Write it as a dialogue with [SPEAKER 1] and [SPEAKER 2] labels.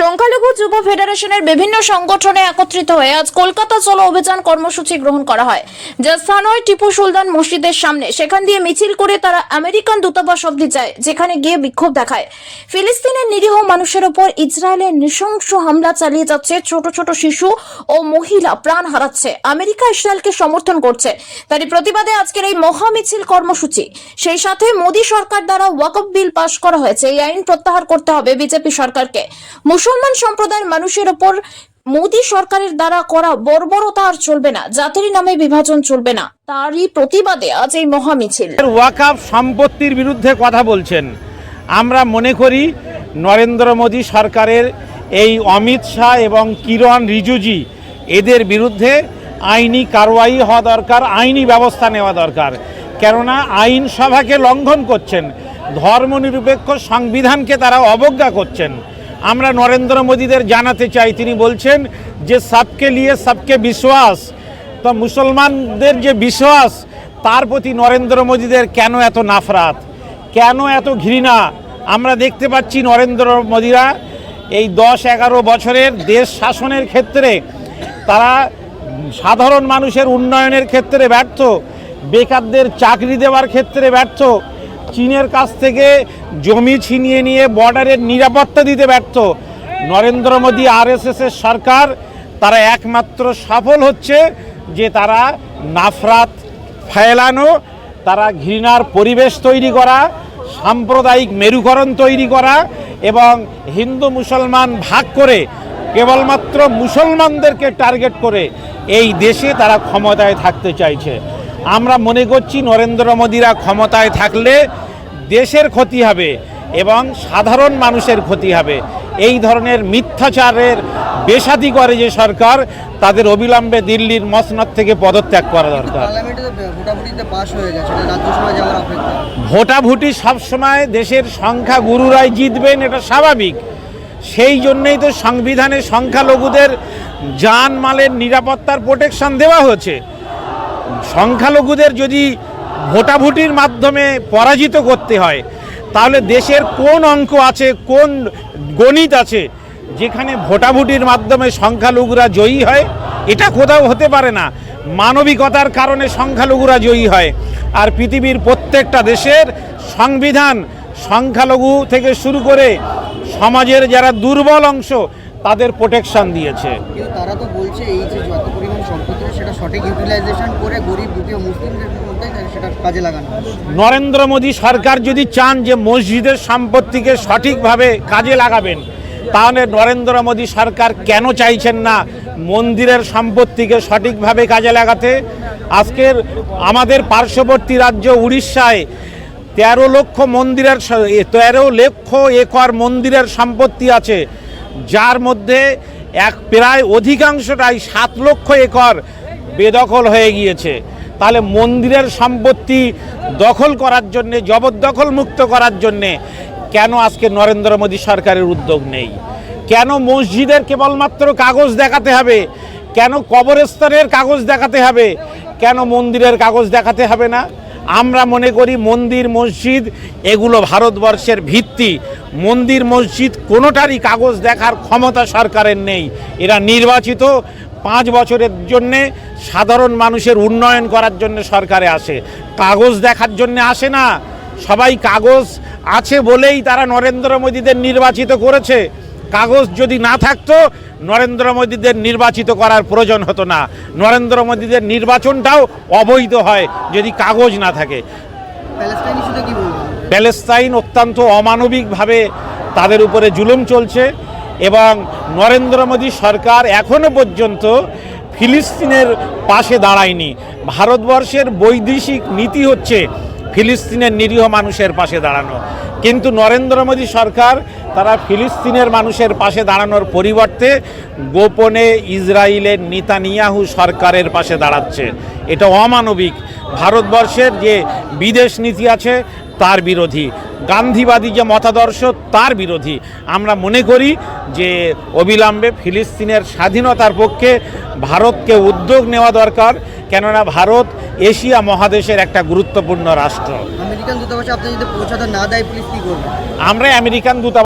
[SPEAKER 1] সংখ্যালঘু যুব ফেডারেশনের বিভিন্ন সংগঠনে একত্রিত হয়ে আজ কলকাতা চলো অভিযান কর্মসূচি গ্রহণ করা হয়, যা স্থানীয় টিপু সুলতান মসজিদের সামনে। সেখান দিয়ে মিছিল করে তারা আমেরিকান দূতাবাস অব্দি যায়, যেখানে গিয়ে বিক্ষোভ দেখায়। ফিলিস্তিনের নিরীহ মানুষের ওপর ইসরায়েলের নৃশংস হামলা চালিয়ে যাচ্ছে ছোট ছোট শিশু ও মহিলা প্রাণ হারাচ্ছে। আমেরিকা ইসরায়েলকে সমর্থন করছে। তারই প্রতিবাদে আজকের এই মহা মিছিল কর্মসূচি। সেই সাথে মোদী সরকার দ্বারা ওয়াকফ বিল পাশ করা হয়েছে। এই আইন প্রত্যাহার করতে হবে বিজেপি সরকারকে। মুসলমান সম্প্রদায়ের মানুষের ওপর মোদী সরকারের দ্বারা করা বর্বরতা আর চলবে না, জাতির নামে বিভাজন চলবে না, তারই প্রতিবাদে আজ এই মহা মিছিল
[SPEAKER 2] ওয়াকাফ সম্পত্তির বিরুদ্ধে কথা বলছেন। আমরা মনে করি নরেন্দ্র মোদী সরকারের এই অমিত শাহ এবং কিরণ রিজুজি এদের বিরুদ্ধে আইনি কারওয়াই হওয়া দরকার, আইনি ব্যবস্থা নেওয়া দরকার। কেননা আইন সভাকে লঙ্ঘন করছেন, ধর্মনিরপেক্ষ সংবিধানকে তারা অবজ্ঞা করছেন। আমরা নরেন্দ্র মোদীদের জানাতে চাই। তিনি বলছেন যে, সবকে লিয়ে সবকে বিশ্বাস। তো মুসলমানদের যে বিশ্বাস, তার প্রতি নরেন্দ্র মোদীদের কেন এত নাফরাত? কেন এত ঘৃণা? আমরা দেখতে পাচ্ছি নরেন্দ্র মোদীরা এই দশ এগারো বছরের দেশ শাসনের ক্ষেত্রে তারা সাধারণ মানুষের উন্নয়নের ক্ষেত্রে ব্যর্থ, বেকারদের চাকরি দেওয়ার ক্ষেত্রে ব্যর্থ চীনের কাছ থেকে জমি ছিনিয়ে নিয়ে বর্ডারের নিরাপত্তা দিতে ব্যর্থ। নরেন্দ্র মোদী আরএসএসের সরকার, তারা একমাত্র সফল হচ্ছে যে তারা নাফরাত ফেলানো, তারা ঘৃণার পরিবেশ তৈরি করা, সাম্প্রদায়িক মেরুকরণ তৈরি করা এবং হিন্দু মুসলমান ভাগ করে কেবলমাত্র মুসলমানদেরকে টার্গেট করে এই দেশে তারা ক্ষমতায় থাকতে চাইছে। আমরা মনে করছি নরেন্দ্র মোদীরা ক্ষমতায় থাকলে দেশের ক্ষতি হবে এবং সাধারণ মানুষের ক্ষতি হবে। এই ধরনের মিথ্যাচারের বেসাদি করে যে সরকার তাদের অবিলম্বে দিল্লির মসনদ থেকে পদত্যাগ করা দরকার। ভোটাভুটি সবসময় দেশের সংখ্যা গুরুরাই জিতবেন এটা স্বাভাবিক। সেই জন্যই তো সংবিধানে সংখ্যালঘুদের জান মালের নিরাপত্তার প্রোটেকশন দেওয়া হয়েছে। সংখ্যালঘুদের যদি ভোটাভুটির মাধ্যমে পরাজিত করতে হয়। তাহলে দেশের কোন অঙ্ক আছে, কোন গণিত আছে, যেখানে ভোটাভুটির মাধ্যমে সংখ্যালঘুরা জয়ী হয়, এটা কোথাও হতে পারে না। মানবিকতার কারণে সংখ্যালঘুরা জয়ী হয়। আর পৃথিবীর প্রত্যেকটা দেশের সংবিধান সংখ্যালঘু থেকে শুরু করে সমাজের যারা দুর্বল অংশ তাদের প্রোটেকশন দিয়েছে।
[SPEAKER 3] তারা তো বলছে এই যে যত পরিমাণ সম্পত্তি সেটা সঠিক ইউটিলাইজেশন করে গরিব দুঃখী মুসলিমদের সেটা কাজে লাগানো
[SPEAKER 2] নরেন্দ্র মোদী সরকার যদি চান যে মসজিদের সম্পত্তিকে সঠিকভাবে কাজে লাগাবেন তাহলে নরেন্দ্র মোদী সরকার কেন চাইছেন না মন্দিরের সম্পত্তিকে সঠিকভাবে কাজে লাগাতে? আজকের আমাদের পার্শ্ববর্তী রাজ্য উড়িষ্যায় তেরো লক্ষ মন্দিরের তেরো লক্ষ একর মন্দিরের সম্পত্তি আছে। যার মধ্যে এক প্রায় অধিকাংশটাই সাত লক্ষ একর বেদখল হয়ে গিয়েছে। তাহলে মন্দিরের সম্পত্তি দখল করার জন্যে, জবরদখল মুক্ত করার জন্যে কেন আজকে নরেন্দ্র মোদী সরকারের উদ্যোগ নেই? কেন মসজিদের কেবলমাত্র কাগজ দেখাতে হবে? কেন কবরস্থানের কাগজ দেখাতে হবে? কেন মন্দিরের কাগজ দেখাতে হবে না? আমরা মনে করি মন্দির, মসজিদ, এগুলো ভারতবর্ষের ভিত্তি। মন্দির, মসজিদ কোনোটারই কাগজ দেখার ক্ষমতা সরকারের নেই। এরা নির্বাচিত পাঁচ বছরের জন্যে সাধারণ মানুষের উন্নয়ন করার জন্য সরকারে আসে। কাগজ দেখার জন্য আসে না। সবাই কাগজ আছে বলেই তারা নরেন্দ্র মোদীদের নির্বাচিত করেছে। কাগজ যদি না থাকতো নরেন্দ্র মোদীদের নির্বাচিত করার প্রয়োজন হতো না। নরেন্দ্র মোদীদের নির্বাচনটাও অবৈধ হয় যদি কাগজ না থাকে। প্যালেস্তাইন অত্যন্ত অমানবিকভাবে তাদের উপরে জুলুম চলছে এবং নরেন্দ্র মোদী সরকার এখনও পর্যন্ত ফিলিস্তিনের পাশে দাঁড়ায়নি। ভারতবর্ষের বৈদেশিক নীতি হচ্ছে ফিলিস্তিনের নিরীহ মানুষের পাশে দাঁড়ানো। কিন্তু নরেন্দ্র মোদী সরকার তারা ফিলিস্তিনের মানুষের পাশে দাঁড়ানোর পরিবর্তে গোপনে ইসরায়েলের নিতানিয়াহু সরকারের পাশে দাঁড়াচ্ছে। এটা অমানবিক। ভারতবর্ষের যে বিদেশ নীতি আছে তার বিরোধী। গান্ধীবাদী যে মতাদর্শ তার বিরোধী। আমরা মনে করি যে অবিলম্বে ফিলিস্তিনের স্বাধীনতার পক্ষে ভারতকে উদ্যোগ নেওয়া দরকার কেননা ভারত এশিয়া মহাদেশের একটা গুরুত্বপূর্ণ রাষ্ট্র।
[SPEAKER 3] আমেরিকান দূতাবাসে আপনি যদি পৌঁছাতে না দেয় পুলিশ কি করবে?
[SPEAKER 2] আমরা আমেরিকান দূতাবাস